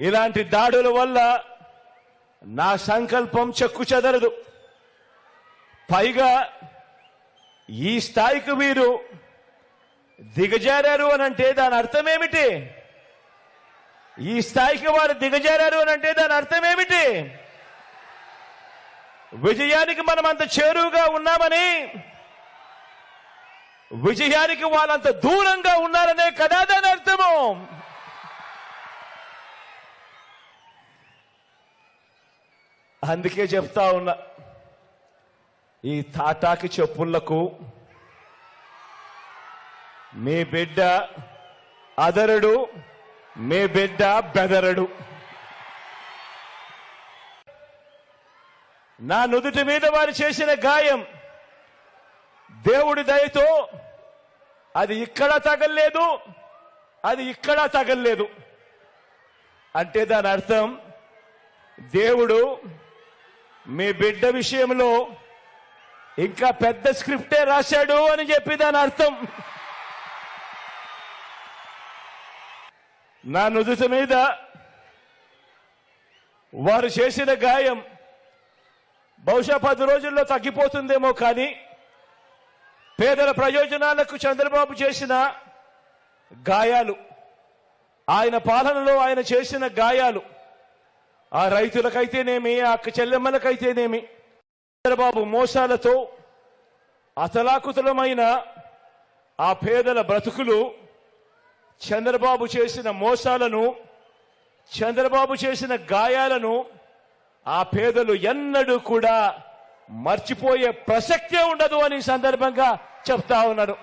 ఇలాంటి దాడుల వల్ల నా సంకల్పం చెక్కు చెదరదు. పైగా ఈ స్థాయికి మీరు దిగజారారు అని అంటే దాని అర్థం ఏమిటి ఈ స్థాయికి వారు దిగజారారు అని అంటే దాని అర్థం ఏమిటి విజయానికి మనం అంత చేరువుగా ఉన్నామని విజయానికి వాళ్ళంత దూరంగా ఉన్నారనే కదా దాని అర్థము. అందుకే చెప్తా ఉన్నా ఈ తాటాకి చెప్పులకు మీ బిడ్డ అదరుడు మీ బిడ్డ బెదరడు. నా నుదుటి మీద వారు చేసిన గాయం దేవుడి దయతో అది ఇక్కడ తగల్లేదు అది ఇక్కడ తగల్లేదు. అంటే దాని అర్థం దేవుడు మీ బిడ్డ విషయంలో ఇంకా పెద్ద స్క్రిప్టే రాశాడు అని చెప్పి దాని అర్థం. నా నుదుటి మీద వారు చేసిన గాయం బహుశా పది రోజుల్లో తగ్గిపోతుందేమో కానీ పేదల ప్రయోజనాలకు చంద్రబాబు చేసిన గాయాలు ఆయన పాలనలో ఆయన చేసిన గాయాలు ఆ రైతులకైతేనేమి ఆ చెల్లెమ్మలకైతేనేమి? చంద్రబాబు మోసాలతో అతలాకుతలమైన ఆ పేదల బ్రతుకులు చంద్రబాబు చేసిన మోసాలను చంద్రబాబు చేసిన గాయాలను ఆ పేదలు ఎన్నడూ కూడా మర్చిపోయే ప్రసక్తే ఉండదు అని సందర్భంగా చెప్తా ఉన్నారు